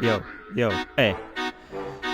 yo, yo, e.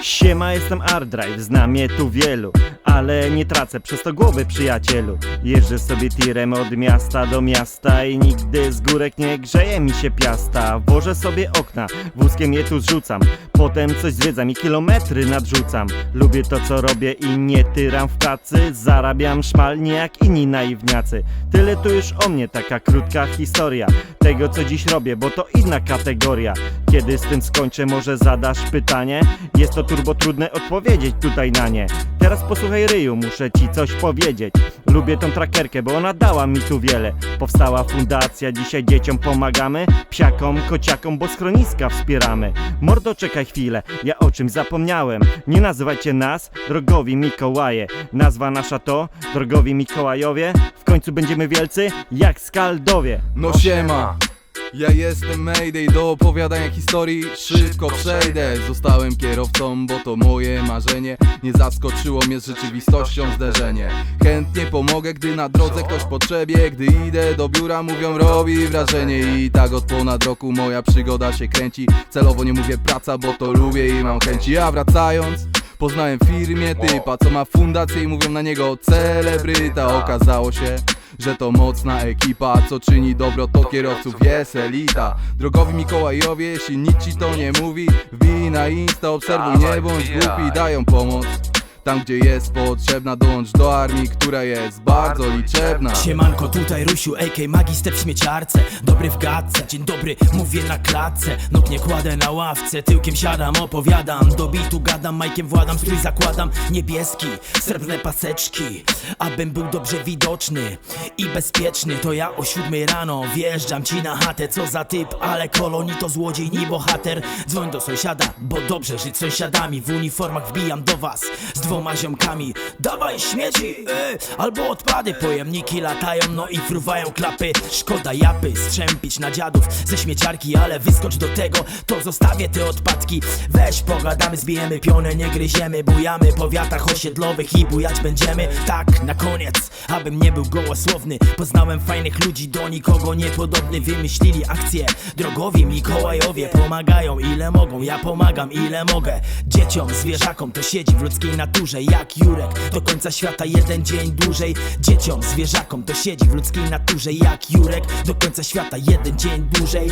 Siema, jestem Ardrive, zna mnie tu wielu Ale nie tracę przez to głowy, przyjacielu. Jeżdżę sobie tirem od miasta do miasta I nigdy z górek nie grzeje mi się piasta. Wożę sobie okna, wózkiem je tu zrzucam Potem coś zwiedzam i kilometry nadrzucam. Lubię to co robię i nie tyram w pracy Zarabiam szmal nie jak inni naiwniacy. Tyle tu już o mnie, taka krótka historia. Tego co dziś robię, bo to inna kategoria Kiedy z tym skończę, może zadasz pytanie? Jest to turbo trudne odpowiedzieć tutaj na nie. Teraz posłuchaj ryju, muszę ci coś powiedzieć. Lubię tą trackerkę, bo ona dała mi tu wiele. Powstała fundacja, dzisiaj dzieciom pomagamy. Psiakom, kociakom, bo schroniska wspieramy. Mordo, czekaj chwilę, ja o czymś zapomniałem. Nie nazywajcie nas drogowi Mikołaje. Nazwa nasza to drogowi Mikołajowie. W końcu będziemy wielcy jak Skaldowie. No siema ja jestem Mayday, do opowiadania historii szybko przejdę. Zostałem kierowcą, bo to moje marzenie. Nie zaskoczyło mnie z rzeczywistością zderzenie. Chętnie pomogę, gdy na drodze ktoś potrzebie. Gdy idę do biura, mówią robi wrażenie. I tak od ponad roku moja przygoda się kręci. Celowo nie mówię praca, bo to lubię i mam chęci. A wracając Poznałem w firmie typa, co ma fundację i mówią na niego celebryta. Okazało się, że to mocna ekipa Co czyni dobro to kierowców jest elita. Drogowi Mikołajowie, jeśli nikt ci to nie mówi Wbij na Insta, obserwuj, nie bądź głupi Dają pomoc tam gdzie jest potrzebna Dołącz do armii, która jest bardzo liczebna. Siemanko, tutaj Rusiu, AK Magister w śmieciarce. Dobry w gadce, dzień dobry, mówię na klatce. Nóg nie kładę na ławce, tyłkiem siadam, opowiadam. Do bitu gadam, majkiem władam, strój zakładam. Niebieski, srebrne paseczki Abym był dobrze widoczny i bezpieczny. To ja o siódmej rano wjeżdżam ci na chatę. Co za typ, ale kolonii to złodziej, nie bohater. Dzwoń do sąsiada, bo dobrze żyć sąsiadami. W uniformach wbijam do was z dwoma ziomkami. Dawaj śmieci, y, albo odpady. Pojemniki latają, no i fruwają klapy. Szkoda japy, strzępić na dziadów ze śmieciarki Ale wyskocz do tego, to zostawię te odpadki. Weź pogadamy, zbijemy pionę, nie gryziemy. Bujamy po wiatrach osiedlowych i bujać będziemy. Tak, na koniec, abym nie był gołosłowny. Poznałem fajnych ludzi, do nikogo niepodobny. Wymyślili akcje, drogowi Mikołajowie Pomagają. Ile mogą, ja pomagam ile mogę. Dzieciom, zwierzakom to siedzi w ludzkiej naturze Jak Jurek, do końca świata jeden dzień dłużej. Dzieciom, zwierzakom to siedzi w ludzkiej naturze Jak Jurek, do końca świata jeden dzień dłużej